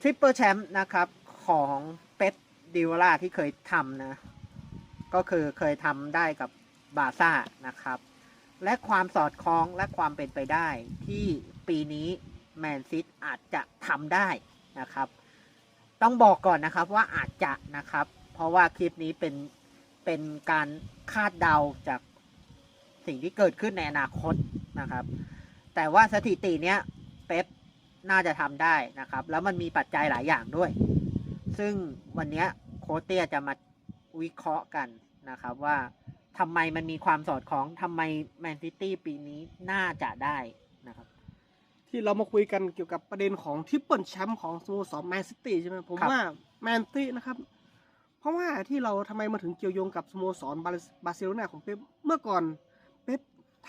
ทริปเปอร์แชมป์นะครับของเป๊ปดิวล่าที่เคยทำนะ ก็คือเคยทำได้กับบาซ่านะครับ และความสอดคล้องและความเป็นไปได้ที่ปีนี้แมนซิตอาจจะทำได้นะครับ ต้องบอกก่อนนะครับว่าอาจจะนะครับ เพราะว่าคลิปนี้เป็นเป็นการคาดเดาจากสิ่งที่เกิดขึ้นในอนาคตนะครับ แต่ว่าสถิติเนี้ยเป๊ป น่าจะทำได้นะครับ แล้วมันมีปัจจัยหลายอย่างด้วย ซึ่งวันเนี้ยโค้ชเตียจะมาวิเคราะห์กันนะครับว่าทำไมมันมีความสอดคล้องทำไมแมนซิตี้ปีนี้น่าจะได้นะครับ ที่เรามาคุยกันเกี่ยวกับประเด็นของทริปเปิลแชมป์ของสโมสรแมนซิตี้ใช่ไหมผมครับว่าแมนซิตี้นะครับ เพราะว่าที่เราทำไมมาถึงเกี่ยวโยงกับสโมสรบาร์บาร์เซโลนาของเป๊ปเมื่อก่อนเป๊ป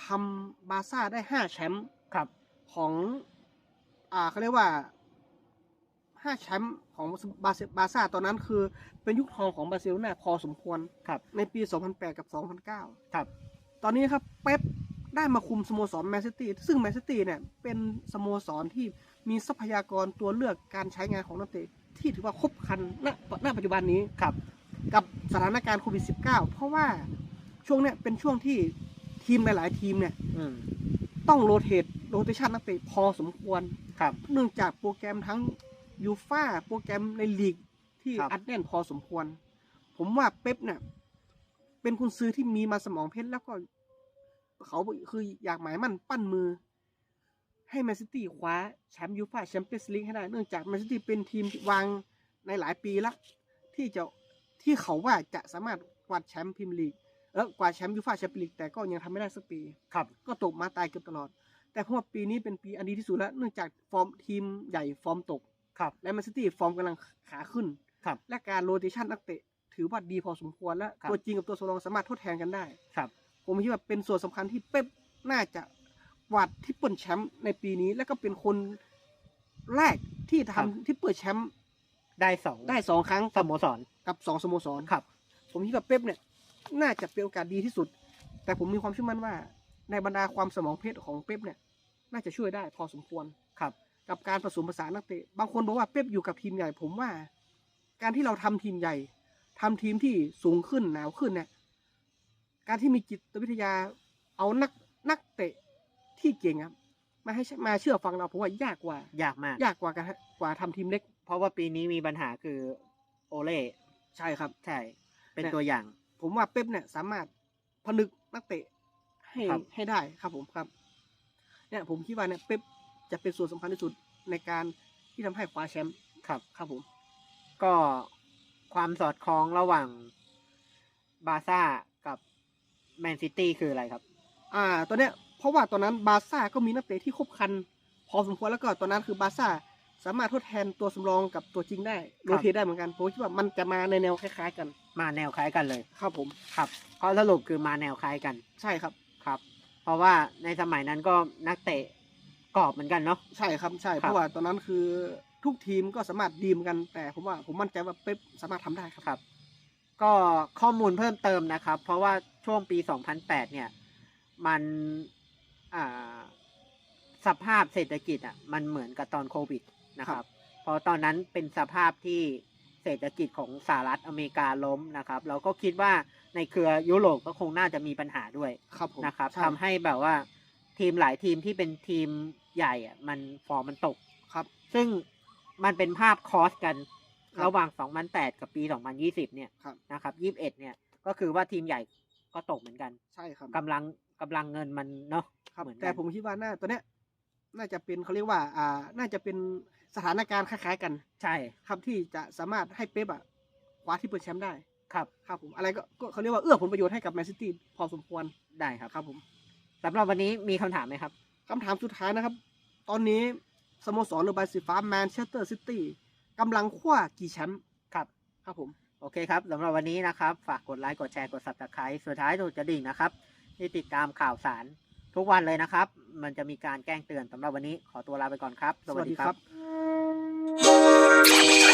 ทำบาร์ซ่าได้ห้าแชมป์ครับของ อ่าเขาเรียกว่าห้าแชมป์ของบาร์เซบาร์ซ่าตอนนั้นคือเป็นยุคทองของบาร์เซโลนาพอสมควรครับในปี 2008 กับ 2009 ครับ ตอนนี้ครับเป๊ปได้มาคุมสโมสรแมนซิตี้ซึ่งแมนซิตี้เนี่ยเป็นสโมสรที่มีทรัพยากรตัวเลือกการใช้งานของนักเตะที่ถือว่าครบครันณณปัจจุบันนี้ครับ กับสถานการณ์โควิด -19 เพราะว่าช่วงเนี้ยเป็นช่วงที่ทีมหลาย ๆ ทีมเนี่ยอืมต้องโรเตท โรเตชันนักเตะพอสมควร ครับ เนื่องจากโปรแกรมทั้งยูฟาโปรแกรมในลีกที่ครับ อัดแน่นพอสมควร ผมว่าเป๊ปเนี่ย เป็นคุณซื้อที่มีมาสมองเพชรแล้วก็ เขาคืออยากหมายมั่นปั้นมือ ให้แมนซิตี้คว้าแชมป์ยูฟาแชมเปี้ยนส์ลีกให้ได้ เนื่องจากแมนซิตี้เป็นทีมที่วางในหลายปีละ ที่จะที่เขาว่าจะสามารถกวาดแชมป์พรีเมียร์ลีกเออกวาดแชมป์ยูฟาแชมเปี้ยนส์ลีกแต่ก็ยังทำไม่ได้สักปี ครับ ก็ตกมาตายเกือบตลอด แต่ผมว่าปีนี้เป็นปีอันดีที่สุดแล้วเนื่องจากฟอร์มทีมใหญ่ฟอร์มตก ครับ และแมนซิตี้ฟอร์มกำลังขาขึ้น ครับ และการโรเตชันนักเตะ ถือว่าดีพอสมควรและครับ ตัวจริงกับตัวสำรองสามารถทดแทนกันได้ ครับ ผมคิดว่าเป็นส่วนสำคัญที่เป๊ปน่าจะกวาดที่เปิดแชมป์ในปีนี้ และก็เป็นคนแรกที่ครับทำที่เปิดแชมป์ได้สองได้สองครั้งสกับโมสร กับสองสโมสร ครับ ผมคิดว่าเป๊ปเนี่ย น่าจะเป็นโอกาสดีที่สุด แต่ผมมีความเชื่อมั่นว่า ในบรรดาความสมองเพชรของเป๊ปเนี่ยน่าจะช่วยได้พอสมควรครับ กับการผสมผสานนักเตะบางคนบอกว่าเป๊ปอยู่กับทีมใหญ่ ผมว่า การที่เราทำทีมใหญ่ทำทีมที่สูงขึ้นหนาวขึ้นเนี่ยการที่มีจิตวิทยาเอานักนักเตะที่เก่งครับมาให้มาเชื่อฟังเราผมว่ายากกว่า ยากมาก ยากกว่าการกว่าทำทีมเล็ก เพราะว่าปีนี้มีปัญหาคือโอเล่ใช่ครับ ใช่ เป็นเนี่ยตัวอย่าง ผมว่าเป๊ปเนี่ยสามารถผนึกนักเตะ ให้ครับ ให้ได้ครับผมครับ เนี่ยผมคิดว่าเนี่ยเป๊ปจะเป็นส่วนสำคัญที่สุดในการที่ทำให้คว้าแชมป์ครับ ครับผม ก็ความสอดคล้องระหว่างบาร์ซ่ากับแมนซิตี้คืออะไรครับ อ่าตัวเนี้ยเพราะว่าตอนนั้นบาร์ซ่าก็มีนักเตะที่ครบครัน พอสมควรแล้วก็ตอนนั้นคือบาร์ซ่าสามารถทดแทนตัวสำรองกับตัวจริงได้โรเทตได้เหมือนกันผมคิดว่ามันจะมาในแนวคล้าย ๆ กันมาแนวคล้ายกันเลย ครับผม ครับข้อสรุปคือมาแนวคล้ายกัน ใช่ครับค รับเพราะว่าในสมัยนั้นก็นักเตะกรอบเหมือนกันเนาะ ใช่ครับใช่ครับ เพราะว่าตอนนั้นคือทุกทีมก็สามารถดีเหมอนกันแต่ผมว่าผมมั่นใจว่าเป๊ปสามารถทำได้ครับ ครับ ก็ข้อมูลเพิ่มเติมนะครับ เพราะว่าช่วงปี 2008 เนี่ย มันอ่าสภาพเศรษฐกิจอะมันเหมือนกับตอนโควิดนะครับ เพราะตอนนั้นเป็นสภาพที่ เศรษฐกิจของสหรัฐอเมริกาล้มนะครับเราก็คิดว่าในเครือยุโรปก็คงน่าจะมีปัญหาด้วยครับผมนะครับใช่ทำให้แบบว่าทีมหลายทีมที่เป็นทีมใหญ่อะมันฟอร์มมันตก ครับ ซึ่งมันเป็นภาพคอสกันครับระหว่าง 2008 กับปี 2020 เนี่ยครับ นะครับ 21 เนี่ย ก็คือว่าทีมใหญ่ก็ตกเหมือนกันใช่ครับ กำลังกำลังเงินมันเนาะ ครับเหมือนกัน แต่ผมคิดว่าน่าตัวเนี้ยน่าจะเป็นเขาเรียกว่า อ่า น่าจะเป็น สถานการณ์คล้ายๆกัน ใช่ครับที่จะสามารถให้เป๊ปอะคว้าที่เปิดแชมป์ได้ครับครับผมอะไรก็ก็เขาเรียกว่าเอื้อผลประโยชน์ให้กับแมนซิตี้พอสมควรได้ครับครับผมสำหรับวันนี้มีคำถามไหมครับ คำถามสุดท้ายนะครับ ตอนนี้สโมสรเรือใบสีฟ้าแมนเชสเตอร์ซิตี้กำลังคว้ากี่แชมป์ครับ ครับผม โอเคครับสำหรับวันนี้นะครับ ฝากกดไลค์กดแชร์กด subscribe สุดท้ายถูกจะดิ่งนะครับที่ติดตามข่าวสารทุกวันเลยนะครับ มันจะมีการแจ้งเตือนสำหรับวันนี้ขอตัวลาไปก่อนครับ สวัสดีครับบ Thank you.